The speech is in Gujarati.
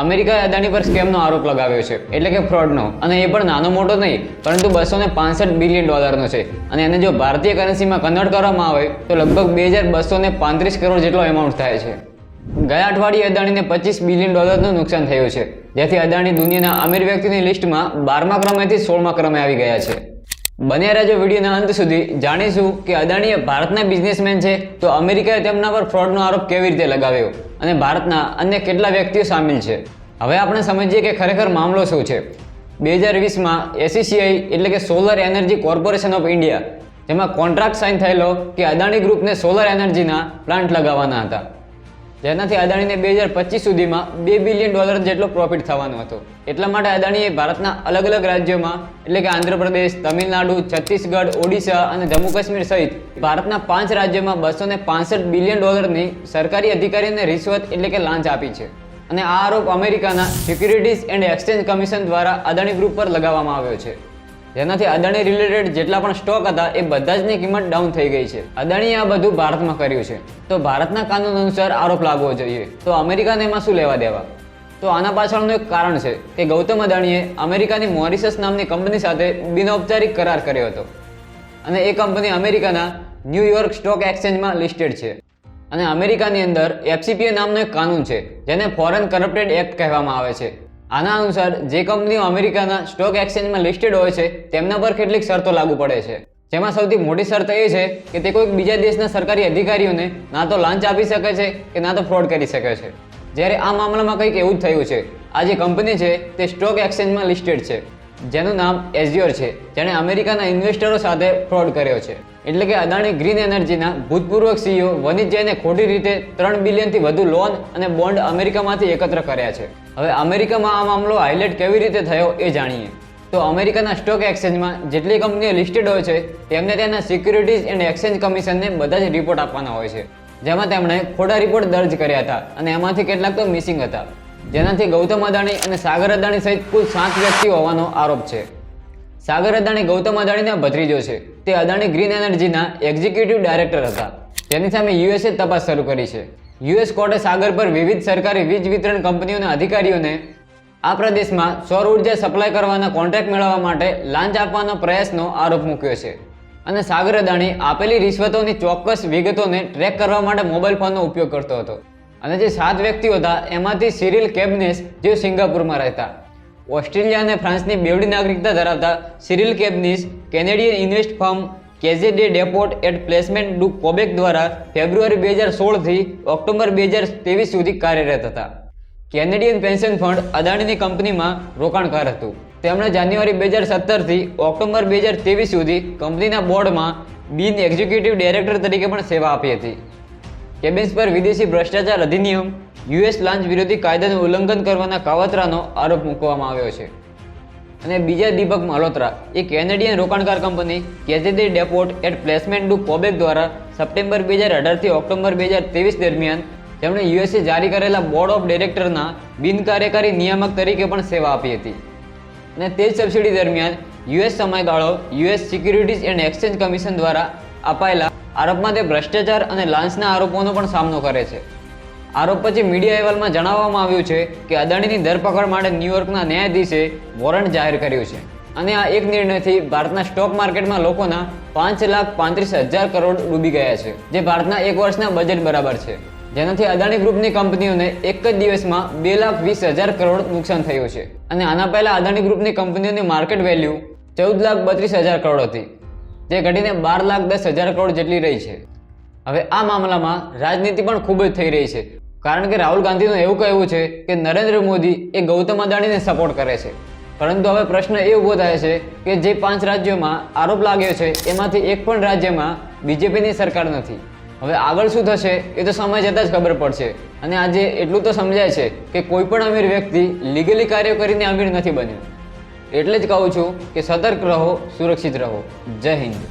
અમેરિકાએ અદાણી પર સ્કેમનો આરોપ લગાવ્યો છે. એટલે કે ફ્રોડનો. અને એ પણ નાનો મોટો નહીં, પરંતુ બસો ને પાંસઠ બિલિયન ડોલરનો છે. અને એને જો ભારતીય કરન્સીમાં કન્વર્ટ કરવામાં આવે, તો લગભગ બે હજાર બસો ને પાંત્રીસ કરોડ જેટલો એમાઉન્ટ થાય છે. ગયા અઠવાડિયે અદાણીને પચીસ બિલિયન ડોલરનું નુકસાન થયું છે, જેથી અદાણી દુનિયાના અમીર વ્યક્તિની લિસ્ટમાં બારમા ક્રમેથી સોળમા ક્રમે આવી ગયા છે. બન્યા રહેજો વિડીયોના અંત સુધી. જાણીશું કે અદાણીએ ભારતના બિઝનેસમેન છે તો અમેરિકાએ તેમના પર ફ્રોડનો આરોપ કેવી રીતે લગાવ્યો અને ભારતના અન્ય કેટલા વ્યક્તિઓ સામેલ છે? હવે આપણે સમજીએ કે ખરેખર મામલો શું છે. બે હજાર વીસમાં એસીસીઆઈ એટલે કે solar energy corporation of India તેમાં કોન્ટ્રાક્ટ સાઇન થયેલો કે અદાણી ગ્રુપને સોલર એનર્જીના પ્લાન્ટ લગાવવાના હતા. જેનાથી અદાણીને બે હજાર પચીસ સુધીમાં બે બિલિયન ડોલર જેટલો પ્રોફિટ થવાનો હતો. એટલા માટે અદાણીએ ભારતના અલગ અલગ રાજ્યોમાં, એટલે કે આંધ્રપ્રદેશ, તમિલનાડુ, છત્તીસગઢ, ઓડિશા અને જમ્મુ કાશ્મીર સહિત ભારતના પાંચ રાજ્યોમાં બસો ને બિલિયન ડોલરની સરકારી અધિકારીઓને રિશ્વત એટલે કે લાંચ આપી છે. અને આ આરોપ અમેરિકાના સિક્યુરિટીઝ એન્ડ એક્સચેન્જ કમિશન દ્વારા અદાણી ગ્રુપ પર લગાવવામાં આવ્યો છે. જેનાથી અદાણી રિલેટેડ જેટલા પણ સ્ટોક હતા, એ બધા જની કિંમત ડાઉન થઈ ગઈ છે. અદાણીએ આ બધું ભારતમાં કર્યું છે. તો ભારતના કાનૂન અનુસાર આરોપ લાગવો જોઈએ. તો અમેરિકાને એમાં શું લેવા દેવા? તો આના પાછળનું એક કારણ છે કે ગૌતમ અદાણીએ અમેરિકાની મોરિસસ નામની કંપની સાથે બિનૌપચારિક કરાર કર્યો હતો. અને એ કંપની અમેરિકાના ન્યૂયોર્ક સ્ટોક એક્સચેન્જમાં લિસ્ટેડ છે. અને અમેરિકાની અંદર એફસીપીએ નામનો એક કાનૂન છે, જેને ફોરેન કરપ્ટેડ એક્ટ કહેવામાં આવે છે. આના અનુસાર જે કંપનીઓ અમેરિકાના સ્ટોક એક્સચેન્જમાં લિસ્ટેડ હોય છે, તેમના પર કેટલીક શરતો લાગુ પડે છે. જેમાં સૌથી મોટી શરત એ છે કે તે કોઈક બીજા દેશના સરકારી અધિકારીઓને ના તો લાંચ આપી શકે છે કે ના તો ફ્રોડ કરી શકે છે. જ્યારે આ મામલામાં કંઈક એવું જ થયું છે, આ જે કંપની છે તે સ્ટોક એક્સચેન્જમાં લિસ્ટેડ છે. જેનું નામ એઝ્યોર છે, જેણે અમેરિકાના ઇન્વેસ્ટરો સાથે ફ્રોડ કર્યો છે. એટલે કે અદાણી ગ્રીન એનર્જીના ભૂતપૂર્વ સીઈઓ વનિત જૈને ખોટી રીતે ત્રણ બિલિયનથી વધુ લોન અને બોન્ડ અમેરિકામાંથી એકત્ર કર્યા છે. હવે અમેરિકામાં આ મામલો હાઇલાઇટ કેવી રીતે થયો એ જાણીએ. તો અમેરિકાના સ્ટોક એક્સચેન્જમાં જેટલી કંપનીઓ લિસ્ટેડ હોય છે, તેમને તેના સિક્યુરિટીઝ એન્ડ એક્સચેન્જ કમિશનને બધા જ રિપોર્ટ આપવાના હોય છે. જેમાં તેમણે ખોટા રિપોર્ટ દર્જ કર્યા હતા અને એમાંથી કેટલાક તો મિસિંગ હતા. જેનાથી ગૌતમ અદાણી અને સાગર અદાણી સહિત કુલ સાત વ્યક્તિ હોવાનો આરોપ છે. સાગર અદાણી ગૌતમ અદાણીના ભત્રીજો છે. તે અદાણી ગ્રીન એનર્જીના એક્ઝિક્યુટિવ ડાયરેક્ટર હતા. જેની સામે યુએસએ તપાસ શરૂ કરી છે. યુએસ કોર્ટે સાગર પર વિવિધ સરકારી વીજ વિતરણ કંપનીઓના અધિકારીઓને આ પ્રદેશમાં સૌર ઊર્જા સપ્લાય કરવાના કોન્ટ્રાક્ટ મેળવવા માટે લાંચ આપવાનો પ્રયાસનો આરોપ મૂક્યો છે. અને સાગર અદાણી આપેલી રિશ્વતોની ચોક્કસ વિગતોને ટ્રેક કરવા માટે મોબાઈલ ફોનનો ઉપયોગ કરતો હતો. અને જે સાત વ્યક્તિઓ હતા, એમાંથી સિરિલ કેબનેસ જેઓ સિંગાપુરમાં રહેતા. ઓસ્ટ્રેલિયા અને ફ્રાન્સની બેવડી નાગરિકતા ધરાવતા Cyril Cabanes Canadian invest firm Caisse de depot et placement du Quebec દ્વારા ફેબ્રુઆરી બે હજાર સોળથી ઓક્ટોબર બે હજાર ત્રેવીસ સુધી કાર્યરત હતા. કેનેડિયન પેન્શન ફંડ અદાણીની કંપનીમાં રોકાણકાર હતું. તેમણે જાન્યુઆરી બે હજાર સત્તરથી ઓક્ટોબર બે હજાર ત્રેવીસ સુધી કંપનીના બોર્ડમાં બિન એક્ઝિક્યુટિવ ડાયરેક્ટર તરીકે પણ સેવા આપી હતી. કેબિન્સ પર વિદેશી ભ્રષ્ટાચાર અધિનિયમ, યુએસ લાંચ વિરોધી કાયદાનું ઉલ્લંઘન કરવાના કાવતરાનો આરોપ મૂકવામાં આવ્યો છે. અને બીજા દીપક મલ્હોત્રા, એ Canadian રોકાણકાર company Caisse de depot et placement du Quebec દ્વારા સપ્ટેમ્બર બે હજાર અઢારથી ઓક્ટોબર બે હજાર ત્રેવીસ દરમિયાન તેમણે યુએસએ જારી કરેલા બોર્ડ ઓફ ડિરેક્ટરના બિનકાર્યકારી નિયામક તરીકે પણ સેવા આપી હતી. અને તે જ સબસિડી દરમિયાન યુએસ સમયગાળો, US securities and exchange commission દ્વારા અપાયેલા આરોપમાં તે ભ્રષ્ટાચાર અને લાંચના આરોપોનો પણ સામનો કરે છે. આરોપ પછી મીડિયા અહેવાલમાં જણાવવામાં આવ્યું છે કે અદાણીની ધરપકડ માટે ન્યૂયોર્કના ન્યાયાધીશે વોરંટ જાહેર કર્યું છે. અને આ એક નિર્ણયથી ભારતના સ્ટોક માર્કેટમાં લોકોના પાંચ લાખ પાંત્રીસ હજાર કરોડ ડૂબી ગયા છે, જે ભારતના એક વર્ષના બજેટ બરાબર છે. જેનાથી અદાણી ગ્રુપની કંપનીઓને એક જ દિવસમાં બે લાખ વીસ હજાર કરોડ નુકસાન થયું છે. અને આના પહેલા અદાણી ગ્રુપની કંપનીઓની માર્કેટ વેલ્યુ ચૌદ લાખ બત્રીસ હજાર કરોડ હતી. જે ઘટીને બાર લાખ દસ હજાર કરોડ જેટલી રહી છે. હવે આ મામલામાં રાજનીતિ પણ ખૂબ જ થઈ રહી છે. કારણ કે રાહુલ ગાંધીનું એવું કહેવું છે કે નરેન્દ્ર મોદી એ ગૌતમ અદાણીને સપોર્ટ કરે છે. પરંતુ હવે પ્રશ્ન એ ઊભો થાય છે કે જે પાંચ રાજ્યોમાં આરોપ લાગ્યો છે, એમાંથી એક પણ રાજ્યમાં બીજેપીની સરકાર નથી. હવે આગળ શું થશે એ તો સમય જતાં જ ખબર પડશે. અને આજે એટલું તો સમજાય છે કે કોઈ પણ અમીર વ્યક્તિ લીગલી કાર્ય કરીને અમીર નથી બન્યું. એટલે જ કહું છું કે સતર્ક રહો સુરક્ષિત રહો. જય હિન્દ.